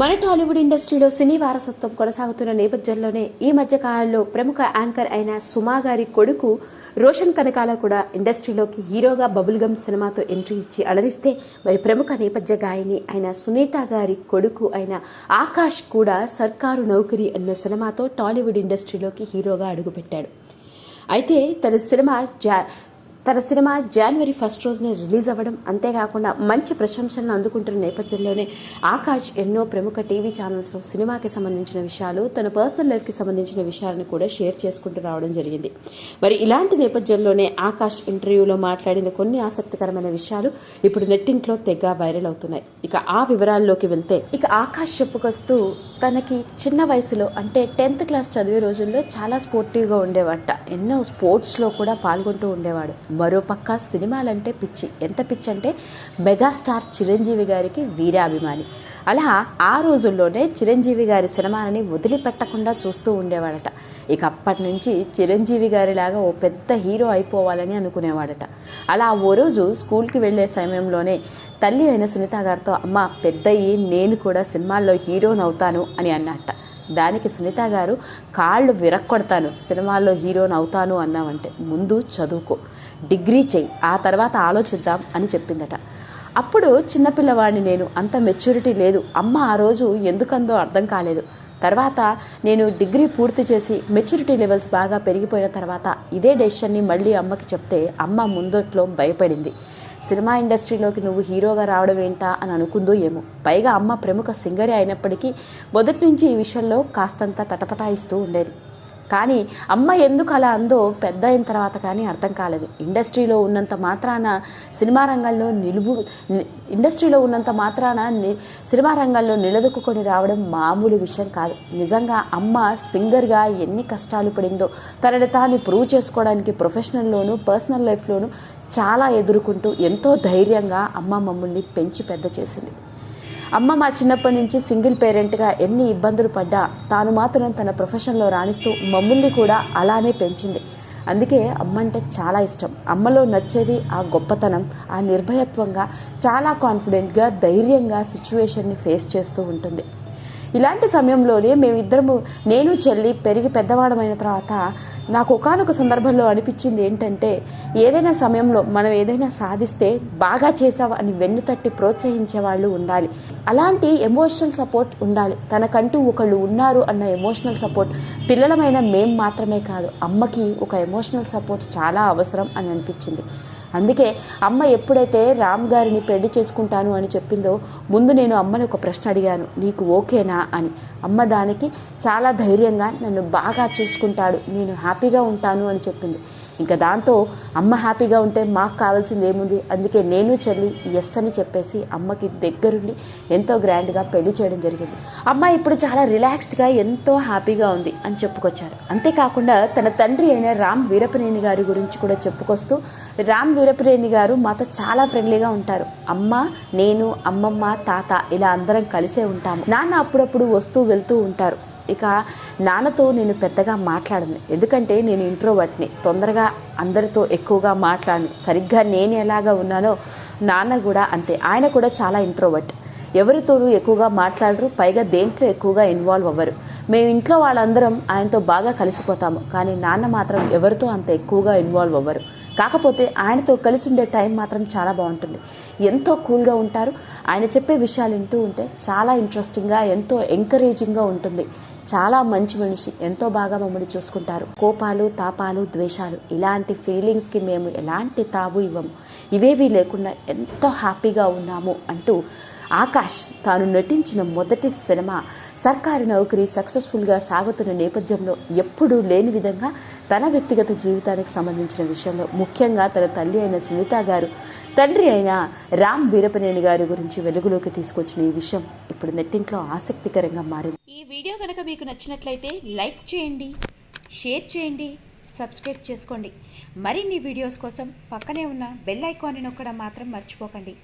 మన టాలీవుడ్ ఇండస్ట్రీలో సినీ వారసత్వం కొనసాగుతున్న నేపథ్యంలోనే ఈ మధ్య కాలంలో ప్రముఖ యాంకర్ అయిన సుమా గారి కొడుకు రోషన్ కనకాల కూడా ఇండస్ట్రీలోకి హీరోగా బబుల్ గమ్ సినిమాతో ఎంట్రీ ఇచ్చి అలరిస్తే మరి ప్రముఖ నేపథ్య గాయని అయిన సునీత గారి కొడుకు అయిన ఆకాష్ కూడా సర్కారు నౌకరి అన్న సినిమాతో టాలీవుడ్ ఇండస్ట్రీలోకి హీరోగా అడుగుపెట్టాడు. అయితే తన సినిమా తన సినిమా జనవరి ఫస్ట్ రోజునే రిలీజ్ అవ్వడం అంతేకాకుండా మంచి ప్రశంసలను అందుకుంటున్న నేపథ్యంలోనే ఆకాష్ ఎన్నో ప్రముఖ టీవీ ఛానల్స్లో సినిమాకి సంబంధించిన విషయాలు తన పర్సనల్ లైఫ్కి సంబంధించిన విషయాలను కూడా షేర్ చేసుకుంటూ రావడం జరిగింది. మరి ఇలాంటి నేపథ్యంలోనే ఆకాష్ ఇంటర్వ్యూలో మాట్లాడిన కొన్ని ఆసక్తికరమైన విషయాలు ఇప్పుడు నెట్టింట్లో తెగ వైరల్ అవుతున్నాయి. ఇక ఆ వివరాల్లోకి వెళ్తే ఇక ఆకాష్ చెప్పుకొస్తూ తనకి చిన్న వయసులో అంటే టెన్త్ క్లాస్ చదివే రోజుల్లో చాలా స్పోర్టివ్గా ఉండేవాట. ఎన్నో స్పోర్ట్స్లో కూడా పాల్గొంటూ ఉండేవాడు. మరోపక్క సినిమాలంటే పిచ్చి. ఎంత పిచ్చి అంటే మెగాస్టార్ చిరంజీవి గారికి వీరాభిమాని. అలా ఆ రోజుల్లోనే చిరంజీవి గారి సినిమాలని వదిలిపెట్టకుండా చూస్తూ ఉండేవాడట. ఇక అప్పటి నుంచి చిరంజీవి గారిలాగా ఓ పెద్ద హీరో అయిపోవాలని అనుకునేవాడట. అలా ఓ రోజు స్కూల్కి వెళ్ళే సమయంలోనే తల్లి అయిన సునీత గారితో అమ్మ పెద్దయ్యి నేను కూడా సినిమాల్లో హీరోని అవుతాను అని అన్నట్ట. దానికి సునీత గారు కాళ్ళు విరక్కొడతాను సినిమాల్లో హీరోని అవుతాను అన్నామంటే ముందు చదువుకో డిగ్రీ చేయి ఆ తర్వాత ఆలోచిద్దాం అని చెప్పిందట. అప్పుడు చిన్నపిల్లవాడిని నేను అంత మెచ్యూరిటీ లేదు అమ్మ ఆ రోజు ఎందుకందో అర్థం కాలేదు. తర్వాత నేను డిగ్రీ పూర్తి చేసి మెచ్యూరిటీ లెవెల్స్ బాగా పెరిగిపోయిన తర్వాత ఇదే డెసిషన్ని మళ్ళీ అమ్మకి చెప్తే అమ్మ ముందట్లో భయపడింది. సినిమా ఇండస్ట్రీలోకి నువ్వు హీరోగా రావడం ఏంటా అని అనుకుందో ఏమో. పైగా అమ్మ ప్రముఖ సింగరే అయినప్పటికీ మొదటి నుంచి ఈ విషయంలో కాస్తంత తటపటాయిస్తూ ఉండేది. కానీ అమ్మ ఎందుకు అలా అందో పెద్ద అయిన తర్వాత కానీ అర్థం కాలేదు. ఇండస్ట్రీలో ఉన్నంత మాత్రాన సినిమా రంగంలో నిలువు ఇండస్ట్రీలో ఉన్నంత మాత్రాన సినిమా రంగంలో నిలదొక్కుని రావడం మామూలు విషయం కాదు. నిజంగా అమ్మ సింగర్గా ఎన్ని కష్టాలు పడిందో తనని తాను ప్రూవ్ చేసుకోవడానికి ప్రొఫెషనల్లోనూ పర్సనల్ లైఫ్లోనూ చాలా ఎదుర్కొంటూ ఎంతో ధైర్యంగా అమ్మ మమ్మల్ని పెంచి పెద్ద చేసింది. అమ్మ మా చిన్నప్పటి నుంచి సింగిల్ పేరెంట్గా ఎన్ని ఇబ్బందులు పడ్డా తాను మాత్రం తన ప్రొఫెషన్లో రాణిస్తూ మమ్మల్ని కూడా అలానే పెంచింది. అందుకే అమ్మ అంటే చాలా ఇష్టం. అమ్మలో నచ్చేది ఆ గొప్పతనం ఆ నిర్భయత్వంగా చాలా కాన్ఫిడెంట్గా ధైర్యంగా సిచ్యువేషన్ని ఫేస్ చేస్తూ ఉంటుంది. ఇలాంటి సమయంలోనే మేమిద్దరము నేను చెల్లి పెరిగి పెద్దవాడమైన తర్వాత నాకు ఒకనొక సందర్భంలో అనిపించింది ఏంటంటే ఏదైనా సమయంలో మనం ఏదైనా సాధిస్తే బాగా చేసావు అని వెన్ను తట్టి ప్రోత్సహించే వాళ్ళు ఉండాలి. అలాంటి ఎమోషనల్ సపోర్ట్ ఉండాలి. తనకంటూ ఒకళ్ళు ఉన్నారు అన్న ఎమోషనల్ సపోర్ట్ పిల్లలమైన మేం మాత్రమే కాదు అమ్మకి ఒక ఎమోషనల్ సపోర్ట్ చాలా అవసరం అని అనిపించింది. అందుకే అమ్మ ఎప్పుడైతే రామ్ గారిని పెళ్ళి చేసుకుంటాను అని చెప్పిందో ముందు నేను అమ్మని ఒక ప్రశ్న అడిగాను నీకు ఓకేనా అని. అమ్మ దానికి చాలా ధైర్యంగా నన్ను బాగా చూసుకుంటాడు నేను హ్యాపీగా ఉంటాను అని చెప్పింది. ఇంకా దాంతో అమ్మ హ్యాపీగా ఉంటే మాకు కావాల్సింది ఏముంది? అందుకే నేను చెల్లి ఎస్ అని చెప్పేసి అమ్మకి దగ్గరుండి ఎంతో గ్రాండ్గా పెళ్ళి చేయడం జరిగింది. అమ్మ ఇప్పుడు చాలా రిలాక్స్డ్గా ఎంతో హ్యాపీగా ఉంది అని చెప్పుకొచ్చారు. అంతేకాకుండా తన తండ్రి అయిన రామ్ వీరపనేని గారి గురించి కూడా చెప్పుకొస్తూ రామ్ వీరపనేని గారు మాతో చాలా ఫ్రెండ్లీగా ఉంటారు. అమ్మ నేను అమ్మమ్మ తాత ఇలా అందరం కలిసే ఉంటాము. నాన్న అప్పుడప్పుడు వస్తూ వెళ్తూ ఉంటారు. ఇక నాన్నతో నేను పెద్దగా మాట్లాడను. ఎందుకంటే నేను ఇంట్రోవర్ట్ని. తొందరగా అందరితో ఎక్కువగా మాట్లాడను. సరిగ్గా నేను ఎలాగా ఉన్నానో నాన్న కూడా అంతే. ఆయన కూడా చాలా ఇంట్రోవర్ట్. ఎవరితోనూ ఎక్కువగా మాట్లాడరు. పైగా దేంట్లో ఎక్కువగా ఇన్వాల్వ్ అవ్వరు. మేము ఇంట్లో వాళ్ళందరం ఆయనతో బాగా కలిసిపోతాము. కానీ నాన్న మాత్రం ఎవరితో అంత ఎక్కువగా ఇన్వాల్వ్ అవ్వరు. కాకపోతే ఆయనతో కలిసి ఉండే టైం మాత్రం చాలా బాగుంటుంది. ఎంతో కూల్గా ఉంటారు. ఆయన చెప్పే విషయాలు వింటూ ఉంటే చాలా ఇంట్రెస్టింగ్గా ఎంతో ఎంకరేజింగ్గా ఉంటుంది. చాలా మంచి మనిషి. ఎంతో బాగా మమ్మల్ని చూసుకుంటారు. కోపాలు తాపాలు ద్వేషాలు. ఇలాంటి ఫీలింగ్స్కి మేము ఎలాంటి తావు ఇవ్వము. ఇవేవి లేకుండా ఎంతో హ్యాపీగా ఉన్నాము అంటూ ఆకాష్ తాను నటించిన మొదటి సినిమా సర్కారు నౌకరీ సక్సెస్ఫుల్గా సాగుతున్న నేపథ్యంలో ఎప్పుడూ లేని విధంగా తన వ్యక్తిగత జీవితానికి సంబంధించిన విషయంలో ముఖ్యంగా తన తల్లి అయిన సునీత గారు తండ్రి అయిన రామ్ వీరపనేని గారి గురించి వెలుగులోకి తీసుకొచ్చిన ఈ విషయం ఇప్పుడు నెట్టింట్లో ఆసక్తికరంగా మారింది. ఈ వీడియో కనుక మీకు నచ్చినట్లయితే లైక్ చేయండి షేర్ చేయండి సబ్స్క్రైబ్ చేసుకోండి. మరిన్ని వీడియోస్ కోసం పక్కనే ఉన్న బెల్ ఐకాన్ని నొక్కడం మాత్రం మర్చిపోకండి.